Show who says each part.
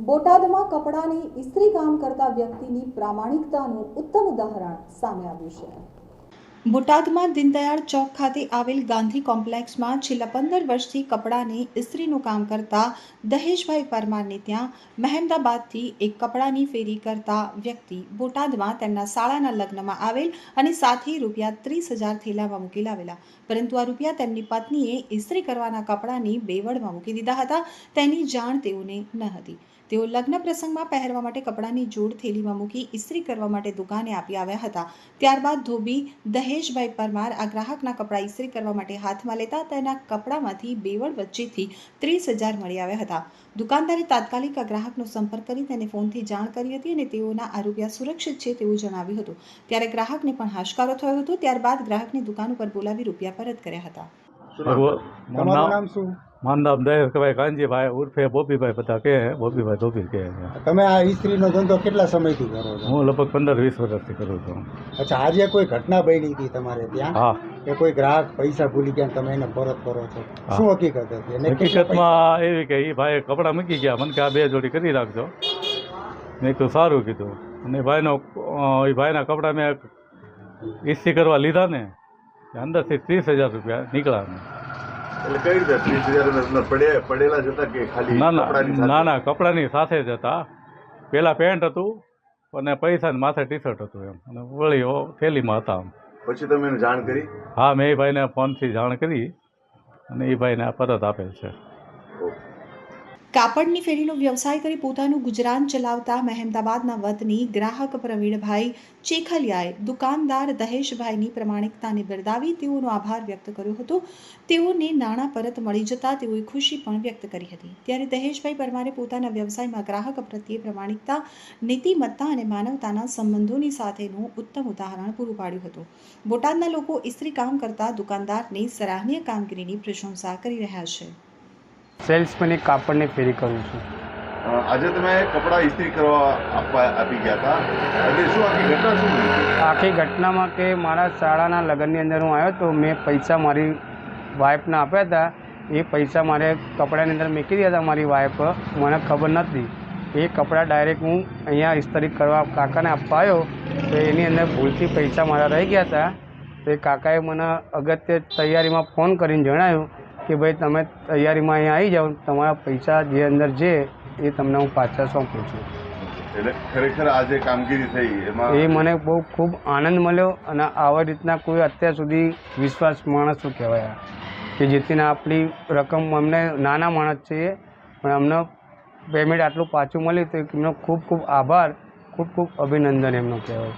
Speaker 1: બોટાદમાં કપડાની ઇસ્ત્રી કામ કરતા વ્યક્તિની પ્રામાણિકતાનું ઉત્તમ ઉદાહરણ સામે આવ્યું છે. બોટાદમાં દીનદયાળ ચોક ખાતે આવેલ ગાંધી કોમ્પ્લેક્સમાં છેલ્લા પંદર વર્ષથી કપડાની ઇસ્ત્રીનું કામ કરતા દહેશભાઈ પરમારને ત્યાં મહેમદાબાદથી એક કપડાની ફેરી કરતા વ્યક્તિ બોટાદમાં તેમના શાળાના લગ્નમાં આવેલ અને સાથે રૂપિયા ત્રીસ હજાર થેલામાં મૂકી લાવેલા. પરંતુ આ રૂપિયા તેમની પત્નીએ ઇસ્ત્રી કરવાના કપડાની બેવડમાં મૂકી દીધા હતા. તેની જાણ તેઓને ન હતી. તેઓ લગ્ન પ્રસંગમાં પહેરવા માટે કપડાની જોડ થેલીમાં મૂકી ઇસ્ત્રી કરવા માટે દુકાને આપી આવ્યા હતા. ત્યારબાદ ધોબી દહેશભાઈ પરમાર આ ગ્રાહકના કપડાં ઇસ્ત્રી કરવા માટે હાથમાં લેતા તેના કપડામાંથી બેવડ વચ્ચેથી ત્રીસ હજાર મળી આવ્યા હતા. દુકાનદારે તાત્કાલિક આ ગ્રાહકનો સંપર્ક કરી તેને ફોનથી જાણ કરી હતી અને તેઓના આરોગ્ય સુરક્ષિત છે તેવું જણાવ્યું હતું. ત્યારે ગ્રાહકને પણ હાશકારો થયો હતો ત્યારબાદ ગ્રાહકને દુકાન ઉપર બોલાવી રૂપિયા પરત કર્યા હતા.
Speaker 2: મારું નામ દહેશભાઈ કાનજીભાઈ ઉર્ફે બોપીભાઈ બધા કહે બોપીભાઈ ધોબી કહે
Speaker 3: તમે આ ઇસ્ત્રીનો ધંધો કેટલા સમયથી કરો છો?
Speaker 2: હું લગભગ પંદર વીસ વર્ષથી કરું છું.
Speaker 3: અચ્છા આજે કોઈ ઘટના બની હતી તમારે ત્યાં?
Speaker 2: હા.
Speaker 3: કે કોઈ ગ્રાહક પૈસા ભૂલી ગયા તમે એને પરત કરો છો? શું હકીકત હતી?
Speaker 2: હકીકતમાં એવી કે એ ભાઈ કપડાં મૂકી ગયા મને કે આ બે જોડી કરી રાખજો. મેં તો સારું કીધું. અને ભાઈનો એ ભાઈના કપડાં મેં ઇસ્ત્રી કરવા લીધા ને અંદરથી ત્રીસ હજાર રૂપિયા નીકળ્યા ને ના. ના
Speaker 4: કપડાની સાથે?
Speaker 2: જ હતા. પહેલાં પેન્ટ હતું અને પૈસા માથે ટી શર્ટ હતું એમ. અને વળી ઓ થેલીમાં હતા
Speaker 4: પછી તમે જાણ કરી?
Speaker 2: હા મેં એ ભાઈને ફોનથી જાણ કરી અને એ ભાઈને આ પરત આપેલ છે.
Speaker 1: કાપડની ફેરીનો વ્યવસાય કરી પોતાનું ગુજરાન ચલાવતા મહેમદાબાદના વતની ગ્રાહક પ્રવીણભાઈ ચેખલિયાએ દુકાનદાર દહેશભાઈની પ્રમાણિકતાને બિરદાવી તેઓનો આભાર વ્યક્ત કર્યો હતો. તેઓને નાણાં પરત મળી જતા તેઓએ ખુશી પણ વ્યક્ત કરી હતી. ત્યારે દહેશભાઈ પરમારે પોતાના વ્યવસાયમાં ગ્રાહક પ્રત્યે પ્રમાણિકતા, નીતિમત્તા અને માનવતાના સંબંધોની સાથેનું ઉત્તમ ઉદાહરણ પૂરું પાડ્યું હતું. બોટાદના લોકો ઇસ્ત્રી કામ કરતા દુકાનદારની સરાહનીય કામગીરીની પ્રશંસા કરી રહ્યા છે.
Speaker 5: સેલ્સમેન એક કાપડની ફેરી કરું છું.
Speaker 4: આજે તમે કપડાં ઇસ્ત્રી કરવા આપવા આપી ગયા હતા. એટલે શું આખી ઘટના શું
Speaker 5: આખી ઘટનામાં કે મારા શાળાના લગ્નની અંદર હું આવ્યો તો મેં પૈસા મારી વાઈફને આપ્યા હતા. એ પૈસા મારે કપડાની અંદર મૂકી દીધા હતા મારી વાઈફ. મને ખબર નથી એ કપડાં ડાયરેક્ટ હું અહીંયા ઇસ્ત્રી કરવા કાકાને આપવા આવ્યો. તો એની અંદર ભૂલથી પૈસા મારા રહી ગયા હતા. તો એ કાકાએ મને અગત્ય તૈયારીમાં ફોન કરીને જણાવ્યું કે ભાઈ તમે તૈયારીમાં અહીંયા આવી જાઓ તમારા પૈસા જે અંદર છે એ તમને હું પાછા સોંપું છું
Speaker 4: એટલે ખરેખર આ જે કામગીરી થઈ એમાં
Speaker 5: એ મને બહુ ખૂબ આનંદ મળ્યો અને આવા રીતના કોઈ અત્યાર સુધી વિશ્વાસ માણસ શું કહેવાય? કે જેથી આપણી રકમ અમને નાના માણસ છીએ પણ અમને પેમેન્ટ આટલું પાછું મળ્યું તો એમનો ખૂબ ખૂબ આભાર ખૂબ ખૂબ અભિનંદન એમનો કહેવાય